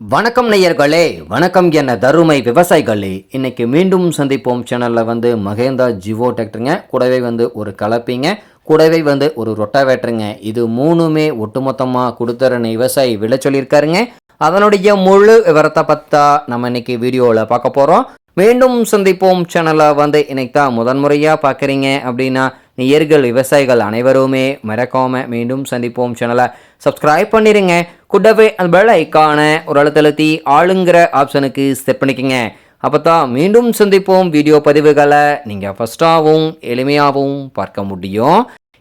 வணக்கம் நேயர்களே வணக்கம் என்ன தருமை விவசாயிகளே. இன்னைக்கு மீண்டும் சந்திப்போம் சேனலில் வந்து மகேந்தா ஜிவோ டிராக்டருங்க. கூடவே வந்து ஒரு கலப்பிங்க கூடவே வந்து ஒரு ரொட்டாவேட்டருங்க. இது மூணுமே ஒட்டுமொத்தமாக கொடுத்துறன விவசாயி விலை சொல்லியிருக்காருங்க. அதனுடைய முழு விவரத்தை பார்த்தா நம்ம இன்னைக்கு வீடியோவில் பார்க்க போகிறோம் மீண்டும் சந்திப்போம் சேனலை வந்து இன்னைக்கு தான் முதன்முறையாக பார்க்குறீங்க அப்படின்னா நேயர்கள் விவசாயிகள் அனைவருமே மறக்காம மீண்டும் சந்திப்போம் சேனலை சப்ஸ்கிரைப் பண்ணிடுங்க கூடவே அந்த பெல் ஐக்கான ஒரு அழுத்தழுத்தி ஆளுங்கிற ஆப்ஷனுக்கு செட் பண்ணிக்கங்க. அப்போ தான் மீண்டும் சந்திப்போம் வீடியோ பதிவுகளை. நீங்கள் ஃபஸ்ட்டாகவும் எளிமையாகவும் பார்க்க முடியும்.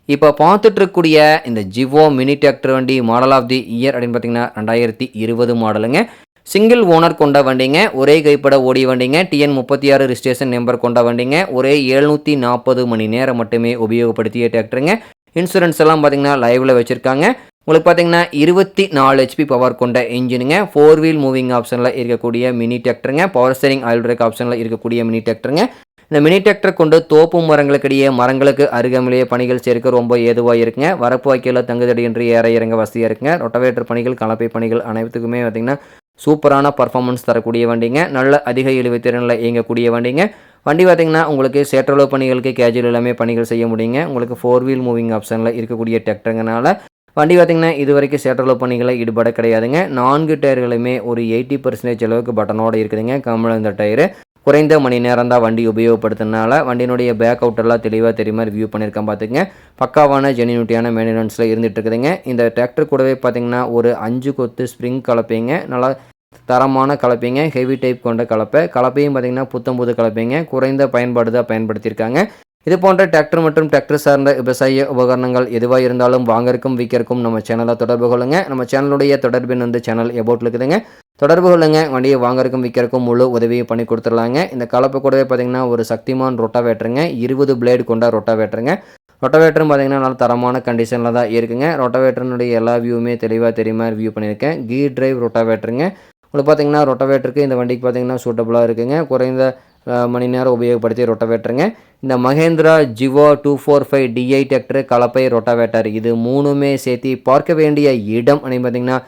இப்போ பார்த்துட்ருக்கக்கூடிய இந்த ஜிவோ மினி டிராக்டர் வண்டி மாடல் ஆஃப் தி இயர் அப்படின்னு பார்த்தீங்கன்னா ரெண்டாயிரத்தி இருபது மாடலுங்க சிங்கிள் ஓனர் கொண்ட வண்டிங்க ஒரே கைப்பட ஓடிய வண்டிங்க டிஎன் முப்பத்தி ஆறு ரிஜிஸ்ட்ரேஷன் நம்பர் கொண்ட வண்டிங்க ஒரே எழுநூற்றி நாற்பது மணி நேரம் மட்டுமே உபயோகப்படுத்திய டிராக்டருங்க இன்சூரன்ஸ் எல்லாம் பார்த்தீங்கன்னா லைவில் வச்சுருக்காங்க. உங்களுக்கு பார்த்தீங்கன்னா இருபத்தி நாலு ஹெச்பி பவர் கொண்ட இன்ஜினுங்க ஃபோர் வீல் மூவிங் ஆப்ஷனில் இருக்கக்கூடிய மினி டிராக்டருங்க பவர் ஸ்டேரிங் ஆயில் பிரேக் ஆப்ஷனில் இருக்கக்கூடிய மினி டிராக்டருங்க இந்த மினி டிராக்டர் கொண்டு தோப்பு மரங்களுக்கிடையே மரங்களுக்கு அருகாமலேயே பணிகள் சேர்க்க ரொம்ப ஏதுவாக இருக்குங்க. வரப்பு வாக்கியில் தங்குதடியின்றி ஏற இறங்க வசதியாக இருக்குங்க. ரொட்டவேட்டர் பணிகள் கலப்பை பணிகள் அனைத்துக்குமே பார்த்திங்கன்னா சூப்பரான பர்ஃபார்மன்ஸ் தரக்கூடிய வண்டிங்க. நல்ல அதிக இழுவை திறனில் இயங்கக்கூடிய வண்டிங்க. வண்டி பார்த்திங்கன்னா உங்களுக்கு சேற்றளவு பணிகளுக்கு கேஜுவல் எல்லாமே பணிகள் செய்ய முடியுங்க. உங்களுக்கு ஃபோர் வீல் மூவிங் ஆப்ஷனில் இருக்கக்கூடிய டிராக்டருங்கனால வண்டி பார்த்திங்கன்னா இது வரைக்கும் சேற்றளவு பணிகளை ஈடுபட கிடையாதுங்க. நான்கு டயர்களுமே ஒரு எயிட்டி பர்சன்டேஜ் அளவுக்கு பட்டனோடு இருக்குதுங்க. கம்மல் இந்த டயரு குறைந்த மணி நேரம் தான் வண்டி உபயோகப்படுத்தினால வண்டியினுடைய பேக் அவுட்டெல்லாம் தெளிவாக தெரியுமா? ரிவ்யூ பண்ணியிருக்கேன் பார்த்துங்க பக்காவான ஜெனியூட்டியான மெயின்டெனன்ஸில் இருந்துகிட்டு இருக்குதுங்க. இந்த டிராக்டர் கூடவே பார்த்தீங்கன்னா ஒரு அஞ்சு கொத்து ஸ்ப்ரிங் கலப்பைங்க. நல்லா தரமான கலப்பைங்க. ஹெவி டைப் கொண்ட கலப்பை. கலப்பையும் பார்த்தீங்கன்னா புத்தம் புது கலப்பைங்க. குறைந்த பயன்பாடு தான் பயன்படுத்தியிருக்காங்க. இது போன்ற டிராக்டர் மற்றும் டிராக்டர் சார்ந்த விவசாய உபகரணங்கள் எதுவாக இருந்தாலும் வாங்கறக்கும் விற்கிறக்கும் நம்ம சேனலை தொடர்பு கொள்ளுங்கள் நம்ம சேனலுடைய தொடர்பின் வந்து சேனல் எபோட் இருக்குதுங்க. தொடர்பு கொள்ளுங்க. வண்டியை வாங்கறக்கும் விற்கிறக்கும் முழு உதவியை பண்ணி கொடுத்துடலாங்க. இந்த கலப்பை கூடவே பார்த்தீங்கன்னா ஒரு சக்திமான் ரொட்டாவேட்டருங்க. இருபது பிளேடு கொண்ட ரொட்டாவேட்டருங்க. ரொட்டவேட்டரும் பார்த்தீங்கன்னா நல்ல தரமான கண்டிஷனில் தான் இருக்குங்க. ரொட்டவேட்டருனுடைய எல்லா வியூவுமே தெளிவாக தெரியுமா ரிவ்யூ பண்ணியிருக்கேன். கீ டிரைவ் ரொட்டாவேட்டருங்க. உங்களுக்கு பார்த்தீங்கன்னா ரொட்டவேட்டருக்கு இந்த வண்டிக்கு பார்த்தீங்கன்னா சூட்டபுளாக இருக்குங்க. குறைந்த மணி நேரம் உபயோகப்படுத்தி ரொட்டவேட்டருங்க. இந்த Mahindra Jivo two four five DI tractor கலப்பை ரொட்டவேட்டர். இது மூணுமே சேர்த்து பார்க்க வேண்டிய இடம் அப்படின்னு பார்த்தீங்கன்னா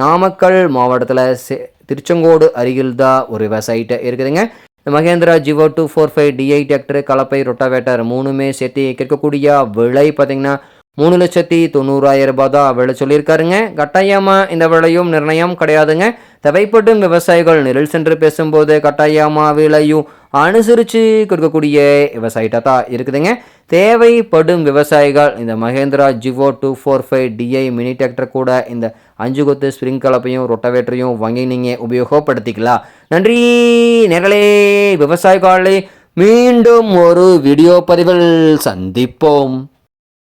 நாமக்கல் மாவட்டத்தில் சே திருச்செங்கோடு அருகில் தான் ஒரு விவசாயிட்ட இருக்குதுங்க. இந்த Mahindra Jivo two four five DI tractor கலப்பை ரொட்டாவேட்டர் மூணுமே சேர்த்து கேட்கக்கூடிய விலை பார்த்திங்கன்னா மூணு லட்சத்தி தொண்ணூறாயிரம் ரூபாய் தான் விலை சொல்லியிருக்காருங்க. கட்டாயமாக இந்த விலையும் நிர்ணயம் கிடையாதுங்க. தேவைப்படும் விவசாயிகள் நிழல் சென்று பேசும்போது கட்டாயமாக விலையும் அனுசரித்து கொடுக்கக்கூடிய விவசாயிட்ட தான் இருக்குதுங்க. தேவைப்படும் விவசாயிகள் இந்த Mahindra Jivo two four five DI mini tractor கூட இந்த அஞ்சு கொத்து ஸ்ப்ரிங் கலப்பையும் ரொட்டவேட்டரையும் வாங்கி நீங்கள் உபயோகப்படுத்திக்கலாம். நன்றி நேரலே விவசாயிகளே மீண்டும் ஒரு வீடியோ பதிவில் சந்திப்போம்.